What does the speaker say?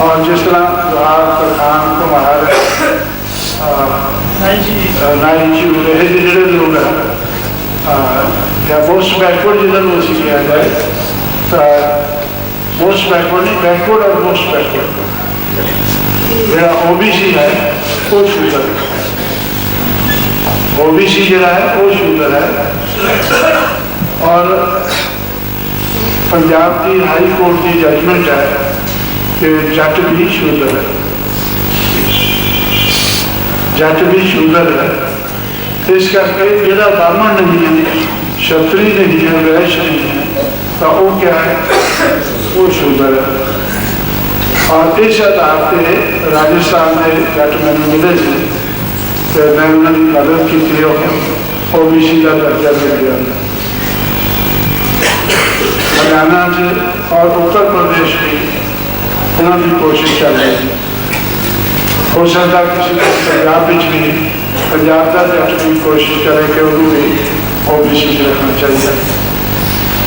ਔਰ ਜਿਸ ਤਰ੍ਹਾਂ ਦੁਆਰ ਪ੍ਰਧਾਨ ਕੁਮਾਰ ਨਹੀਂ ਜੀ ਨਾਈ ਜੀ ਇਹ ਜਿਹੜੇ ਲੋਕ ਹੈ ਜਾਂ ਮੋਸਟ ਬੈਕਵਰਡ ਜਿਹਨਾਂ ਨੂੰ ਅਸੀਂ ਕਿਹਾ ਜਾਏ ਤਾਂ ਮੋਸਟ ਬੈਕਵਰਡ ਨਹੀਂ ਬੈਕਵਰਡ ਔਰ ਮੋਸਟ ਬੈਕਵਰਡ ਜਿਹੜਾ ਓਬੀਸੀ ਹੈ ਉਹ ਸ਼ੂਦਰ ਹੈ ਓਬੀਸੀ ਜਿਹੜਾ ਹੈ ਉਹ ਸ਼ੂਦਰ ਹੈ ਔਰ ਪੰਜਾਬ ਦੀ ਹਾਈ ਕੋਰਟ ਦੀ ਜਜਮੈਂਟ ਹੈ के चैटर भी शूजर है। जट भी शूजर है। इस करके जोड़ा ब्राह्मण नहीं है, क्षत्रिय नहीं है, वैश्य नहीं है तो वो क्या है? वो शूजर है। और इस आधार पर राजस्थान में जट मैं मिले थे तो मैं उन्होंने मदद की थी और ओबीसी का दर्जा मिल गया हरियाणा और उत्तर प्रदेश की ਉਹਨਾਂ ਦੀ ਕੋਸ਼ਿਸ਼ ਕਰ ਰਹੀ ਹੈ। ਹੋ ਸਕਦਾ ਕਿਸੇ ਪੰਜਾਬ ਵਿੱਚ ਵੀ, ਪੰਜਾਬ ਦਾ ਜੱਟ ਵੀ ਕੋਸ਼ਿਸ਼ ਕਰੇ ਕਿ ਉਹਨੂੰ ਵੀ ਓਬੀਸੀ ਚ ਰੱਖਣਾ ਚਾਹੀਦਾ।